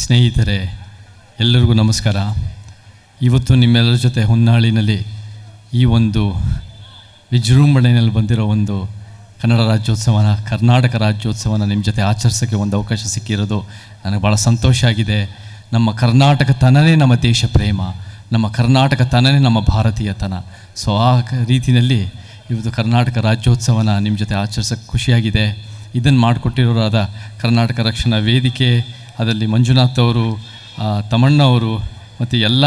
ಸ್ನೇಹಿತರೆ ಎಲ್ಲರಿಗೂ ನಮಸ್ಕಾರ. ಇವತ್ತು ನಿಮ್ಮೆಲ್ಲರ ಜೊತೆ ಹೊನ್ನಾಳಿನಲ್ಲಿ ಈ ಒಂದು ವಿಜೃಂಭಣೆಯಲ್ಲಿ ಬಂದಿರೋ ಒಂದು ಕನ್ನಡ ರಾಜ್ಯೋತ್ಸವನ, ಕರ್ನಾಟಕ ರಾಜ್ಯೋತ್ಸವನ ನಿಮ್ಮ ಜೊತೆ ಆಚರಿಸೋಕ್ಕೆ ಒಂದು ಅವಕಾಶ ಸಿಕ್ಕಿರೋದು ನನಗೆ ಭಾಳ ಸಂತೋಷ ಆಗಿದೆ. ನಮ್ಮ ಕರ್ನಾಟಕ ತನನೇ ನಮ್ಮ ದೇಶ ಪ್ರೇಮ, ನಮ್ಮ ಕರ್ನಾಟಕ ತನನೇ ನಮ್ಮ ಭಾರತೀಯತನ ಸೊ ಆ ರೀತಿಯಲ್ಲಿ ಇವತ್ತು ಕರ್ನಾಟಕ ರಾಜ್ಯೋತ್ಸವನ ನಿಮ್ಮ ಜೊತೆ ಆಚರಿಸೋಕ್ಕೆ ಖುಷಿಯಾಗಿದೆ. ಇದನ್ನು ಮಾಡಿಕೊಟ್ಟಿರೋರಾದ ಕರ್ನಾಟಕ ರಕ್ಷಣಾ ವೇದಿಕೆ ಅದರಲ್ಲಿ ಮಂಜುನಾಥ್ ಅವರು ತಮಣ್ಣ ಅವರು ಮತ್ತು ಎಲ್ಲ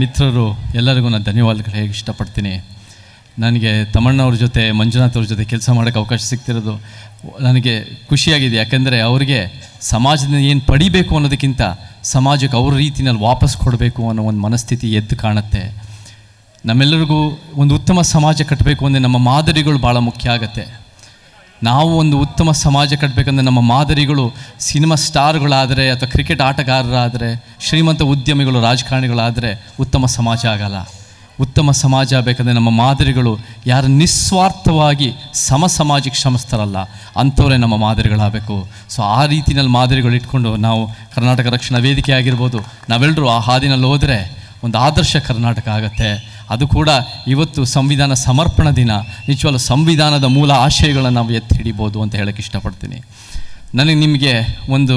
ಮಿತ್ರರು ಎಲ್ಲರಿಗೂ ನಾನು ಧನ್ಯವಾದಗಳು ಹೇಗೆ ಇಷ್ಟಪಡ್ತೀನಿ. ನನಗೆ ತಮಣ್ಣವ್ರ ಜೊತೆ, ಮಂಜುನಾಥ್ ಅವ್ರ ಜೊತೆ ಕೆಲಸ ಮಾಡೋಕ್ಕೆ ಅವಕಾಶ ಸಿಗ್ತಿರೋದು ನನಗೆ ಖುಷಿಯಾಗಿದೆ. ಯಾಕೆಂದರೆ ಅವರಿಗೆ ಸಮಾಜದಿಂದ ಏನು ಪಡಿಬೇಕು ಅನ್ನೋದಕ್ಕಿಂತ ಸಮಾಜಕ್ಕೆ ಅವ್ರ ರೀತಿನಲ್ಲಿ ವಾಪಸ್ ಕೊಡಬೇಕು ಅನ್ನೋ ಒಂದು ಮನಸ್ಥಿತಿ ಎದ್ದು ಕಾಣುತ್ತೆ. ನಮ್ಮೆಲ್ಲರಿಗೂ ಒಂದು ಉತ್ತಮ ಸಮಾಜ ಕಟ್ಟಬೇಕು ಅಂದರೆ ನಮ್ಮ ಮಾದರಿಗಳು ಭಾಳ ಮುಖ್ಯ ಆಗುತ್ತೆ. ನಾವು ಒಂದು ಉತ್ತಮ ಸಮಾಜ ಕಟ್ಟಬೇಕಂದ್ರೆ ನಮ್ಮ ಮಾದರಿಗಳು ಸಿನಿಮಾ ಸ್ಟಾರ್ಗಳಾದರೆ ಅಥವಾ ಕ್ರಿಕೆಟ್ ಆಟಗಾರರಾದರೆ, ಶ್ರೀಮಂತ ಉದ್ಯಮಿಗಳು, ರಾಜಕಾರಣಿಗಳಾದರೆ ಉತ್ತಮ ಸಮಾಜ ಆಗಲ್ಲ. ಉತ್ತಮ ಸಮಾಜ ಆಗಬೇಕಂದ್ರೆ ನಮ್ಮ ಮಾದರಿಗಳು ಯಾರು ನಿಸ್ವಾರ್ಥವಾಗಿ ಸಮ ಸಮಾಜಕ್ಕೆ ಶ್ರಮಿಸ್ತಾರಲ್ಲ, ಅಂಥವರೇ ನಮ್ಮ ಮಾದರಿಗಳಾಗಬೇಕು. ಸೊ ಆ ರೀತಿನಲ್ಲಿ ಮಾದರಿಗಳು ಇಟ್ಕೊಂಡು ನಾವು ಕರ್ನಾಟಕ ರಕ್ಷಣಾ ವೇದಿಕೆ ಆಗಿರ್ಬೋದು ನಾವೆಲ್ಲರೂ ಆ ಹಾದಿನಲ್ಲಿ ಹೋದರೆ ಒಂದು ಆದರ್ಶ ಕರ್ನಾಟಕ ಆಗತ್ತೆ. ಅದು ಕೂಡ ಇವತ್ತು ಸಂವಿಧಾನ ಸಮರ್ಪಣ ದಿನ. ನಿಜವಲ್ಲ ಸಂವಿಧಾನದ ಮೂಲ ಆಶಯಗಳನ್ನು ನಾವು ಎತ್ತಿ ಹಿಡಿಬೋದು ಅಂತ ಹೇಳೋಕ್ಕೆ ಇಷ್ಟಪಡ್ತೀನಿ. ನನಗೆ ನಿಮಗೆ ಒಂದು,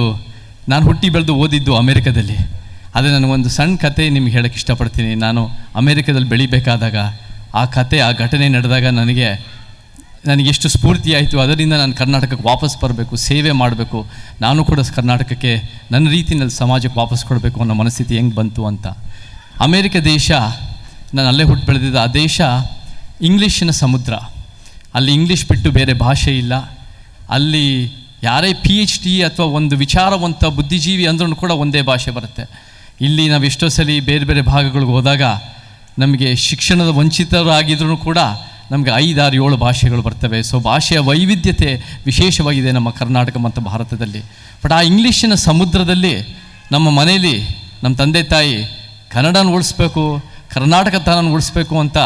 ನಾನು ಹುಟ್ಟಿ ಬೆಳೆದು ಓದಿದ್ದು ಅಮೇರಿಕದಲ್ಲಿ. ಅದೇ ಒಂದು ಸಣ್ಣ ಕತೆ ನಿಮ್ಗೆ ಹೇಳೋಕ್ಕೆ ಇಷ್ಟಪಡ್ತೀನಿ. ನಾನು ಅಮೇರಿಕದಲ್ಲಿ ಬೆಳಿಬೇಕಾದಾಗ ಆ ಕತೆ, ಆ ಘಟನೆ ನಡೆದಾಗ ನನಗೆ ನನಗೆ ಎಷ್ಟು ಸ್ಫೂರ್ತಿ ಆಯಿತು. ಅದರಿಂದ ನಾನು ಕರ್ನಾಟಕಕ್ಕೆ ವಾಪಸ್ ಬರಬೇಕು, ಸೇವೆ ಮಾಡಬೇಕು. ನಾನು ಕೂಡ ಕರ್ನಾಟಕಕ್ಕೆ ನನ್ನ ರೀತಿಯಲ್ಲಿ ಸಮಾಜಕ್ಕೆ ವಾಪಸ್ ಕೊಡಬೇಕು ಅನ್ನೋ ಮನಸ್ಥಿತಿ ಹೆಂಗೆ ಬಂತು ಅಂತ. ಅಮೇರಿಕ ದೇಶ ನಾನು ಅಲ್ಲೇ ಹುಟ್ಟು ಬೆಳೆದಿದ್ದ ಆ ದೇಶ ಇಂಗ್ಲೀಷಿನ ಸಮುದ್ರ. ಅಲ್ಲಿ ಇಂಗ್ಲೀಷ್ ಬಿಟ್ಟು ಬೇರೆ ಭಾಷೆ ಇಲ್ಲ. ಅಲ್ಲಿ ಯಾರೇ ಪಿ ಎಚ್ ಡಿ ಅಥವಾ ಒಂದು ವಿಚಾರವಂತ ಬುದ್ಧಿಜೀವಿ ಅಂದ್ರೂ ಕೂಡ ಒಂದೇ ಭಾಷೆ ಬರುತ್ತೆ. ಇಲ್ಲಿ ನಾವು ಎಷ್ಟೋ ಸಲ ಬೇರೆ ಬೇರೆ ಭಾಗಗಳಿಗೆ ಹೋದಾಗ ನಮಗೆ ಶಿಕ್ಷಣದ ವಂಚಿತರಾಗಿದ್ರೂ ಕೂಡ ನಮಗೆ ಐದಾರು ಏಳು ಭಾಷೆಗಳು ಬರ್ತವೆ. ಸೊ ಭಾಷೆಯ ವೈವಿಧ್ಯತೆ ವಿಶೇಷವಾಗಿದೆ ನಮ್ಮ ಕರ್ನಾಟಕ ಮತ್ತು ಭಾರತದಲ್ಲಿ. ಬಟ್ ಆ ಇಂಗ್ಲೀಷಿನ ಸಮುದ್ರದಲ್ಲಿ ನಮ್ಮ ಮನೆಯಲ್ಲಿ ನಮ್ಮ ತಂದೆ ತಾಯಿ ಕನ್ನಡನ ಉಳಿಸ್ಬೇಕು ಕರ್ನಾಟಕ ತಾನನ್ನು ಉಳಿಸ್ಬೇಕು ಅಂತ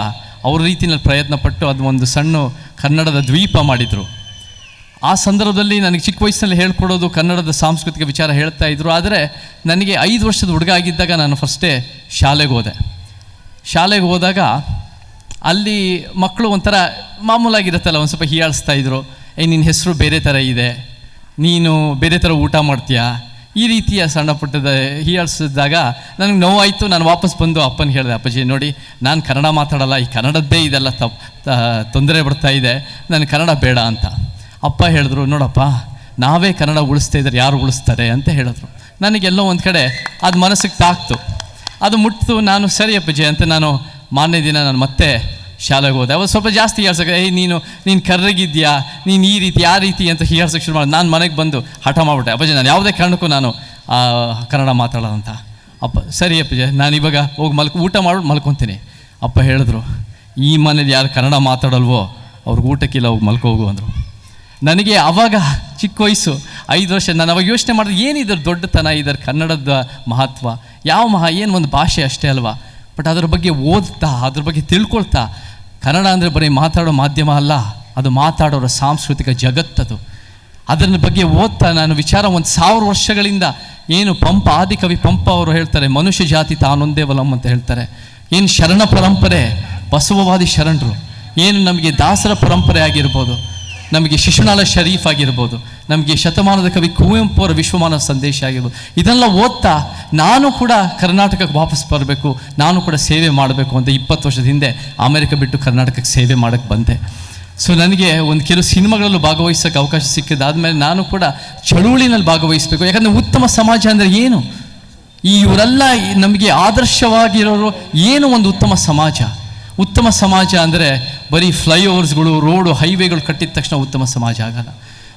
ಅವ್ರ ರೀತಿಯಲ್ಲಿ ಪ್ರಯತ್ನ ಪಟ್ಟು ಅದು ಒಂದು ಸಣ್ಣ ಕನ್ನಡದ ದ್ವೀಪ ಮಾಡಿದರು. ಆ ಸಂದರ್ಭದಲ್ಲಿ ನನಗೆ ಚಿಕ್ಕ ವಯಸ್ಸಿನಲ್ಲಿ ಹೇಳ್ಕೊಡೋದು ಕನ್ನಡದ ಸಾಂಸ್ಕೃತಿಕ ವಿಚಾರ ಹೇಳ್ತಾ ಇದ್ರು. ಆದರೆ ನನಗೆ ಐದು ವರ್ಷದ ಹುಡುಗ ಆಗಿದ್ದಾಗ ನಾನು ಫಸ್ಟೇ ಶಾಲೆಗೆ ಹೋದೆ. ಶಾಲೆಗೆ ಹೋದಾಗ ಅಲ್ಲಿ ಮಕ್ಕಳು ಒಂಥರ ಮಾಮೂಲಾಗಿರುತ್ತಲ್ಲ, ಒಂದು ಸ್ವಲ್ಪ ಹೀಯಾಳಿಸ್ತಾ ಇದ್ರು. ಏ ನಿನ್ನ ಹೆಸರು ಬೇರೆ ಥರ ಇದೆ. ನೀನು ಬೇರೆ ಥರ ಊಟ ಮಾಡ್ತೀಯಾ? ಈ ರೀತಿಯ ಸಣ್ಣ ಪುಟ್ಟದ ಹೀಯಾಳಿಸಿದಾಗ ನನಗೆ ನೋವಾಯಿತು, ನಾನು ವಾಪಸ್ ಬಂದು ಅಪ್ಪನ ಹೇಳಿದೆ, ಅಪ್ಪಾಜಿ, ನೋಡಿ, ನಾನು ಕನ್ನಡ ಮಾತಾಡಲ್ಲ, ಈ ಕನ್ನಡದ್ದೇ ಇದೆಲ್ಲ ತಪ್ಪು ತೊಂದರೆ ಬರ್ತಾ ಇದೆ ನನಗೆ ಕನ್ನಡ ಬೇಡ ಅಂತ. ಅಪ್ಪ ಹೇಳಿದ್ರು, ನೋಡಪ್ಪ, ನಾವೇ ಕನ್ನಡ ಉಳಿಸ್ತಾ ಇದ್ದಾರೆ ಯಾರು ಉಳಿಸ್ತಾರೆ? ಅಂತ ಹೇಳಿದ್ರು. ನನಗೆಲ್ಲೋ ಒಂದು ಕಡೆ ಅದು ಮನಸ್ಸಿಗೆ ತಾಕ್ತು. ಅದು ಮುಟ್ತು, ನಾನು ಸರಿ, ಅಪ್ಪಾಜಿ, ಅಂತ ನಾನು ಮಾನ್ಯ ದಿನ ನಾನು ಮತ್ತೆ ಶಾಲೆಗೆ ಹೋದೆ. ಅವಾಗ ಸ್ವಲ್ಪ ಜಾಸ್ತಿ ಹೇಳ್ಸಕ್ಕೆ, ಏಯ್, ನೀನು ನೀನು ಕರ್ರಗಿದ್ಯಾ? ನೀನು ಈ ರೀತಿ, ಆ ರೀತಿ ಅಂತ ಹೇಳ್ಸಕ್ಕೆ ಶುರು ಮಾಡಿ, ನಾನು ಮನೆಗೆ ಬಂದು ಹಠ ಮಾಡಿಬಿಟ್ಟೆ. ಅಪ್ಪಾಜಿ, ನಾನು ಯಾವುದೇ ಕಾರಣಕ್ಕೂ ನಾನು ಕನ್ನಡ ಮಾತಾಡೋದಂತ. ಅಪ್ಪ, ಸರಿ ಅಪ್ಪಾಜಿ, ನಾನು ಇವಾಗ ಹೋಗಿ ಮಲ್ಕ, ಊಟ ಮಾಡಿ, ಮಲ್ಕೊತೀನಿ. ಅಪ್ಪ ಹೇಳಿದ್ರು, ಈ ಮನೇಲಿ ಯಾರು ಕನ್ನಡ ಮಾತಾಡಲ್ವೋ, ಅವ್ರಿಗೆ ಊಟಕ್ಕಿಲ್ಲ ಹೋಗಿ ಮಲ್ಕೋಗು ಅಂದರು. ನನಗೆ ಆವಾಗ ಚಿಕ್ಕ ವಯಸ್ಸು, ಐದು ವರ್ಷ, ನಾನು ಅವಾಗ ಯೋಚನೆ ಮಾಡಿದ್ರೆ ಏನಿದ್ರು ದೊಡ್ಡತನ, ಇದರ ಕನ್ನಡದ ಮಹತ್ವ? ಯಾವ ಮಹಾ, ಏನು ಒಂದು ಭಾಷೆ ಅಷ್ಟೇ ಅಲ್ವಾ? ಬಟ್ ಅದರ ಬಗ್ಗೆ ಓದ್ತಾ, ಅದ್ರ ಬಗ್ಗೆ ತಿಳ್ಕೊಳ್ತಾ ಕನ್ನಡ ಅಂದರೆ ಬರೀ ಮಾತಾಡೋ ಮಾಧ್ಯಮ ಅಲ್ಲ, ಅದು ಮಾತಾಡೋರ ಸಾಂಸ್ಕೃತಿಕ ಜಗತ್ತದು. ಅದರ ಬಗ್ಗೆ ಓದ್ತಾ ನಾನು ವಿಚಾರ ಒಂದು ಸಾವಿರ ವರ್ಷಗಳಿಂದ ಏನು ಪಂಪ ಆದಿಕವಿ ಪಂಪ ಅವರು ಹೇಳ್ತಾರೆ, ಮನುಷ್ಯ ಜಾತಿ ತಾನೊಂದೇ ಬಲಂ ಅಂತ ಹೇಳ್ತಾರೆ. ಏನು ಶರಣ ಪರಂಪರೆ, ಬಸವವಾದಿ ಶರಣರು, ಏನು ನಮಗೆ ದಾಸರ ಪರಂಪರೆ ಆಗಿರ್ಬೋದು. ನಮಗೆ ಶಿಶುನಾಳ ಶರೀಫ್ ಆಗಿರ್ಬೋದು, ನಮಗೆ ಶತಮಾನದ ಕವಿ ಕುವೆಂಪು ಅವರ ವಿಶ್ವಮಾನವ ಸಂದೇಶ ಆಗಿರ್ಬೋದು. ಇದೆಲ್ಲ ಓದ್ತಾ ನಾನು ಕೂಡ ಕರ್ನಾಟಕಕ್ಕೆ ವಾಪಸ್ ಬರಬೇಕು, ನಾನು ಕೂಡ ಸೇವೆ ಮಾಡಬೇಕು ಅಂತ ಇಪ್ಪತ್ತು ವರ್ಷದ ಹಿಂದೆ ಅಮೆರಿಕ ಬಿಟ್ಟು ಕರ್ನಾಟಕಕ್ಕೆ ಸೇವೆ ಮಾಡೋಕ್ಕೆ ಬಂದೆ. ಸೊ ನನಗೆ ಒಂದು ಕೆಲವು ಸಿನಿಮಾಗಳಲ್ಲೂ ಭಾಗವಹಿಸೋಕ್ಕೆ ಅವಕಾಶ ಸಿಕ್ಕಿದ್ದಾದಮೇಲೆ ನಾನು ಕೂಡ ಚಳುವಳಿನಲ್ಲಿ ಭಾಗವಹಿಸಬೇಕು. ಯಾಕಂದರೆ ಉತ್ತಮ ಸಮಾಜ ಅಂದರೆ ಏನು? ಈ ಇವರೆಲ್ಲ ನಮಗೆ ಆದರ್ಶವಾಗಿರೋರು ಏನು ಒಂದು ಉತ್ತಮ ಸಮಾಜ? ಉತ್ತಮ ಸಮಾಜ ಅಂದರೆ ಬರೀ ಫ್ಲೈಓವರ್ಸ್ಗಳು, ರೋಡು, ಹೈವೇಗಳು ಕಟ್ಟಿದ ತಕ್ಷಣ ಉತ್ತಮ ಸಮಾಜ ಆಗಲ್ಲ.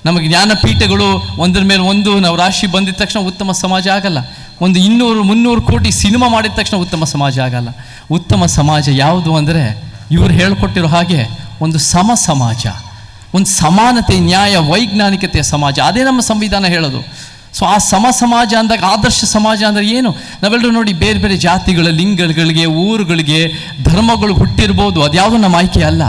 ನಮಗೆ ಜ್ಞಾನಪೀಠಗಳು ಒಂದರ ಮೇಲೆ ಒಂದು, ನಾವು ರಾಶಿ ಬಂದಿದ ತಕ್ಷಣ ಉತ್ತಮ ಸಮಾಜ ಆಗಲ್ಲ. ಒಂದು ಇನ್ನೂರು, ಮುನ್ನೂರು ಕೋಟಿ ಸಿನಿಮಾ ಮಾಡಿದ ತಕ್ಷಣ ಉತ್ತಮ ಸಮಾಜ ಆಗಲ್ಲ. ಉತ್ತಮ ಸಮಾಜ ಯಾವುದು ಅಂದರೆ, ಇವರು ಹೇಳ್ಕೊಟ್ಟಿರೋ ಹಾಗೆ ಒಂದು ಸಮ ಸಮಾಜ ಒಂದು ಸಮಾನತೆ, ನ್ಯಾಯ, ವೈಜ್ಞಾನಿಕತೆಯ ಸಮಾಜ. ಅದೇ ನಮ್ಮ ಸಂವಿಧಾನ ಹೇಳೋದು. ಸೊ ಆ ಸಮ ಸಮಾಜ ಅಂದಾಗ ಆದರ್ಶ ಸಮಾಜ ಅಂದರೆ ಏನು? ನಾವೆಲ್ಲರೂ ನೋಡಿ ಬೇರೆ ಬೇರೆ ಜಾತಿಗಳ, ಲಿಂಗಗಳಿಗೆ, ಊರುಗಳಿಗೆ, ಧರ್ಮಗಳು ಹುಟ್ಟಿರ್ಬೋದು. ಅದ್ಯಾವುದು ನಮ್ಮ ಆಯ್ಕೆ ಅಲ್ಲ.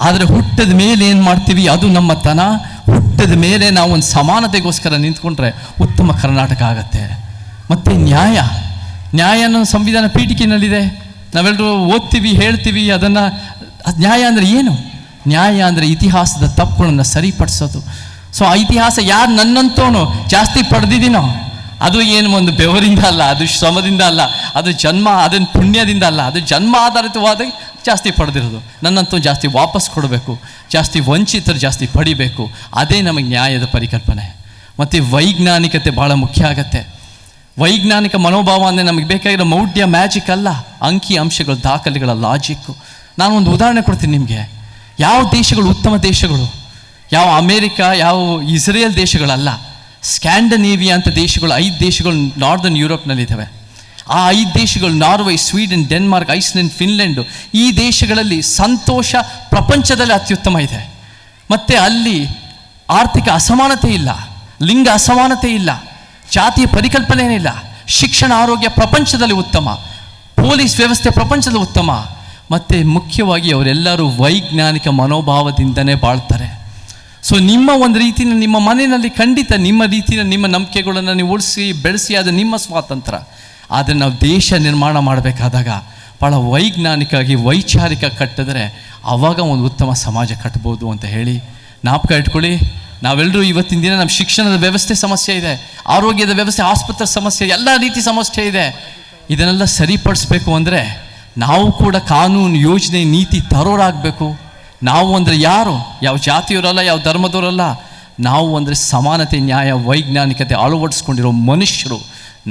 ಆದರೆ ಹುಟ್ಟದ ಮೇಲೆ ಏನು ಮಾಡ್ತೀವಿ? ಅದು ನಮ್ಮ ತನ. ಹುಟ್ಟದ ಮೇಲೆ ನಾವು ಒಂದು ಸಮಾನತೆಗೋಸ್ಕರ ನಿಂತ್ಕೊಂಡ್ರೆ ಉತ್ತಮ ಕರ್ನಾಟಕ ಆಗತ್ತೆ. ಮತ್ತು ನ್ಯಾಯ. ನ್ಯಾಯ ಅನ್ನೋ ಸಂವಿಧಾನ ಪೀಠಿಕೆನಲ್ಲಿದೆ. ನಾವೆಲ್ಲರೂ ಓದ್ತೀವಿ, ಹೇಳ್ತೀವಿ, ಅದನ್ನು ನ್ಯಾಯ ಅಂದರೆ ಏನು? ನ್ಯಾಯ ಅಂದರೆ ಇತಿಹಾಸದ ತಪ್ಪುಗಳನ್ನು ಸರಿಪಡಿಸೋದು. ಸೊ ಇತಿಹಾಸ ಯಾರು ನನ್ನಂತೋನು ಜಾಸ್ತಿ ಪಡೆದಿದ್ದೀನೋ, ಅದು ಏನು ಒಂದು ಬೆವರಿಂದ ಅಲ್ಲ, ಅದು ಶ್ರಮದಿಂದ ಅಲ್ಲ, ಅದು ಜನ್ಮ ಅದನ್ನು ಪುಣ್ಯದಿಂದ ಅಲ್ಲ, ಅದು ಜನ್ಮ ಆಧಾರಿತವಾದ ಜಾಸ್ತಿ ಪಡೆದಿರೋದು. ನನ್ನಂತೂ ಜಾಸ್ತಿ ವಾಪಸ್ ಕೊಡಬೇಕು, ಜಾಸ್ತಿ ವಂಚಿತರು ಜಾಸ್ತಿ ಪಡಿಬೇಕು, ಅದೇ ನಮಗೆ ನ್ಯಾಯದ ಪರಿಕಲ್ಪನೆ. ಮತ್ತು ವೈಜ್ಞಾನಿಕತೆ ಭಾಳ ಮುಖ್ಯ ಆಗತ್ತೆ. ವೈಜ್ಞಾನಿಕ ಮನೋಭಾವ ಅಂದರೆ ನಮಗೆ ಬೇಕಾಗಿರೋ ಮೌಢ್ಯ ಮ್ಯಾಜಿಕ್ ಅಲ್ಲ, ಅಂಕಿ ಅಂಶಗಳು, ದಾಖಲೆಗಳ ಲಾಜಿಕ್ಕು ಒಂದು ಉದಾಹರಣೆ ಕೊಡ್ತೀನಿ ನಿಮಗೆ. ಯಾವ ದೇಶಗಳು ಉತ್ತಮ ದೇಶಗಳು? ಯಾವ ಅಮೇರಿಕಾ, ಯಾವ ಇಸ್ರೇಲ್ ದೇಶಗಳಲ್ಲ, ಸ್ಕ್ಯಾಂಡನೇವಿಯಾ ಅಂತ ದೇಶಗಳು, ಐದು ದೇಶಗಳು ನಾರ್ದನ್ ಯುರೋಪ್ನಲ್ಲಿದ್ದಾವೆ. ಆ ಐದು ದೇಶಗಳು, Norway, Sweden, Denmark Iceland Finland, ಈ ದೇಶಗಳಲ್ಲಿ ಸಂತೋಷ ಪ್ರಪಂಚದಲ್ಲಿ ಅತ್ಯುತ್ತಮ ಇದೆ. ಮತ್ತು ಅಲ್ಲಿ ಆರ್ಥಿಕ ಅಸಮಾನತೆ ಇಲ್ಲ, ಲಿಂಗ ಅಸಮಾನತೆ ಇಲ್ಲ, ಜಾತಿಯ ಪರಿಕಲ್ಪನೆ ಏನಿಲ್ಲ ಶಿಕ್ಷಣ, ಆರೋಗ್ಯ ಪ್ರಪಂಚದಲ್ಲಿ ಉತ್ತಮ, ಪೊಲೀಸ್ ವ್ಯವಸ್ಥೆ ಪ್ರಪಂಚದಲ್ಲಿ ಉತ್ತಮ, ಮತ್ತು ಮುಖ್ಯವಾಗಿ ಅವರೆಲ್ಲರೂ ವೈಜ್ಞಾನಿಕ ಮನೋಭಾವದಿಂದನೇ ಬಾಳ್ತಾರೆ. ಸೊ ನಿಮ್ಮ ಒಂದು ರೀತಿಯ ನಿಮ್ಮ ಮನೆಯಲ್ಲಿ ಖಂಡಿತ ನಿಮ್ಮ ರೀತಿಯ ನಿಮ್ಮ ನಂಬಿಕೆಗಳನ್ನು ನೀವು ಉಳಿಸಿ, ಬೆಳೆಸಿ, ಅದು ನಿಮ್ಮ ಸ್ವಾತಂತ್ರ್ಯ. ಆದರೆ ನಾವು ದೇಶ ನಿರ್ಮಾಣ ಮಾಡಬೇಕಾದಾಗ ಭಾಳ ವೈಜ್ಞಾನಿಕವಾಗಿ, ವೈಚಾರಿಕ ಕಟ್ಟಿದ್ರೆ ಆವಾಗ ಒಂದು ಉತ್ತಮ ಸಮಾಜ ಕಟ್ಬೋದು ಅಂತ ಹೇಳಿ ನಾಪಕ ಇಟ್ಕೊಳ್ಳಿ. ನಾವೆಲ್ಲರೂ ಇವತ್ತಿನ ದಿನ ನಮ್ಮ ಶಿಕ್ಷಣದ ವ್ಯವಸ್ಥೆ ಸಮಸ್ಯೆ ಇದೆ, ಆರೋಗ್ಯದ ವ್ಯವಸ್ಥೆ, ಆಸ್ಪತ್ರೆ ಸಮಸ್ಯೆ, ಎಲ್ಲ ರೀತಿ ಸಮಸ್ಯೆ ಇದೆ. ಇದನ್ನೆಲ್ಲ ಸರಿಪಡಿಸ್ಬೇಕು ಅಂದರೆ ನಾವು ಕೂಡ ಕಾನೂನು ಯೋಜನೆ ನೀತಿ ತರೋರಾಗಬೇಕು. ನಾವು ಅಂದರೆ ಯಾರು? ಯಾವ ಜಾತಿಯವರಲ್ಲ, ಯಾವ ಧರ್ಮದವರಲ್ಲ? ನಾವು ಅಂದರೆ ಸಮಾನತೆ, ನ್ಯಾಯ, ವೈಜ್ಞಾನಿಕತೆ ಅಳವಡಿಸ್ಕೊಂಡಿರೋ ಮನುಷ್ಯರು.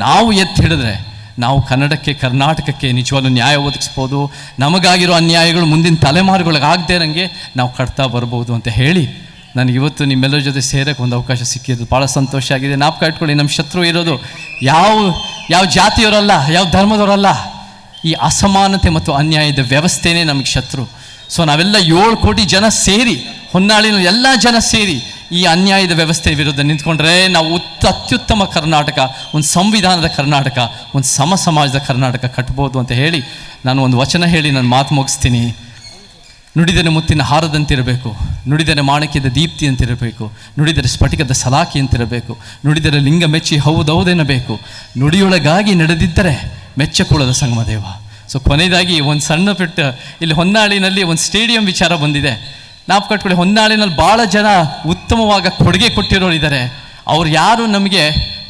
ನಾವು ಎತ್ತಿ ಹಿಡಿದ್ರೆ ನಾವು ಕನ್ನಡಕ್ಕೆ, ಕರ್ನಾಟಕಕ್ಕೆ ನಿಜವಾಗ್ಲೂ ನ್ಯಾಯ ಒದಗಿಸ್ಬೋದು. ನಮಗಾಗಿರೋ ಅನ್ಯಾಯಗಳು ಮುಂದಿನ ತಲೆಮಾರುಗಳಿಗಾಗದೇ ನನಗೆ ನಾವು ಕಟ್ತಾ ಬರ್ಬೋದು ಅಂತ ಹೇಳಿ ನನಗೆ ಇವತ್ತು ನಿಮ್ಮೆಲ್ಲರ ಜೊತೆ ಸೇರೋಕ್ಕೆ ಒಂದು ಅವಕಾಶ ಸಿಕ್ಕಿದ್ದು ಭಾಳ ಸಂತೋಷ ಆಗಿದೆ. ನಾಪ್ಕ ಇಟ್ಕೊಳ್ಳಿ, ನಮ್ಮ ಶತ್ರು ಇರೋದು ಯಾವ ಯಾವ ಜಾತಿಯವರಲ್ಲ, ಯಾವ ಧರ್ಮದವರಲ್ಲ? ಈ ಅಸಮಾನತೆ ಮತ್ತು ಅನ್ಯಾಯದ ವ್ಯವಸ್ಥೆನೇ ನಮಗೆ ಶತ್ರು. ಸೊ ನಾವೆಲ್ಲ ಏಳು ಕೋಟಿ ಜನ ಸೇರಿ, ಹೊನ್ನಾಳಿನ ಎಲ್ಲ ಜನ ಸೇರಿ ಈ ಅನ್ಯಾಯದ ವ್ಯವಸ್ಥೆ ವಿರುದ್ಧ ನಿಂತ್ಕೊಂಡ್ರೆ ನಾವು ಅತ್ಯುತ್ತಮ ಕರ್ನಾಟಕ, ಒಂದು ಸಂವಿಧಾನದ ಕರ್ನಾಟಕ, ಒಂದು ಸಮ ಸಮಾಜದ ಕರ್ನಾಟಕ ಕಟ್ಬೋದು ಅಂತ ಹೇಳಿ ನಾನು ಒಂದು ವಚನ ಹೇಳಿ ನಾನು ಮಾತು ಮುಗಿಸ್ತೀನಿ. ನುಡಿದರೆ ಮುತ್ತಿನ ಹಾರದಂತಿರಬೇಕು, ನುಡಿದರೆ ಮಾಣಕ್ಯದ ದೀಪ್ತಿ ಅಂತಿರಬೇಕು, ನುಡಿದರೆ ಸ್ಫಟಿಕದ ಸಲಾಕಿ ಅಂತಿರಬೇಕು, ನುಡಿದರೆ ಲಿಂಗ ಮೆಚ್ಚಿ ಹೌದೌದೆನ್ನಬೇಕು, ನುಡಿಯೊಳಗಾಗಿ ನಡೆದಿದ್ದರೆ ಮೆಚ್ಚಕೂಳದ ಸಂಗಮದೇವ ಸೊ ಕೊನೆಯದಾಗಿ ಒಂದು ಸಣ್ಣ ಪುಟ್ಟ, ಇಲ್ಲಿ ಹೊನ್ನಾಳಿನಲ್ಲಿ ಒಂದು ಸ್ಟೇಡಿಯಂ ವಿಚಾರ ಬಂದಿದೆ. ನಾವು ಕಟ್ಕೊಳ್ಳಿ, ಹೊನ್ನಾಳಿನಲ್ಲಿ ಭಾಳ ಜನ ಉತ್ತಮವಾಗ ಕೊಡುಗೆ ಕೊಟ್ಟಿರೋರು ಇದ್ದಾರೆ ಅವ್ರು ಯಾರು ನಮಗೆ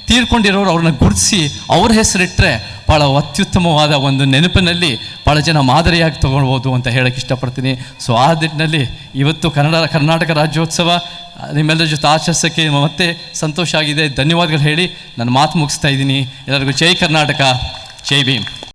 ತೀರ್ಕೊಂಡಿರೋರು ಅವ್ರನ್ನ ಗುರುತಿಸಿ ಅವ್ರ ಹೆಸರಿಟ್ಟರೆ ಭಾಳ ಅತ್ಯುತ್ತಮವಾದ ಒಂದು ನೆನಪಿನಲ್ಲಿ ಭಾಳ ಜನ ಮಾದರಿಯಾಗಿ ತೊಗೊಳ್ಬೋದು ಅಂತ ಹೇಳೋಕ್ಕೆ ಇಷ್ಟಪಡ್ತೀನಿ. ಸೊ ಆ ನಿಟ್ಟಿನಲ್ಲಿ ಇವತ್ತು ಕನ್ನಡ, ಕರ್ನಾಟಕ ರಾಜ್ಯೋತ್ಸವ, ನಿಮ್ಮೆಲ್ಲರ ಜೊತೆ ಆಚರಿಸೋಕ್ಕೆ ಮತ್ತೆ ಸಂತೋಷ ಆಗಿದೆ. ಧನ್ಯವಾದಗಳು ಹೇಳಿ ನಾನು ಮಾತು ಮುಗಿಸ್ತಾ ಇದ್ದೀನಿ. ಎಲ್ಲರಿಗೂ ಜೈ ಕರ್ನಾಟಕ, ಜೈ ಭೀಮ್.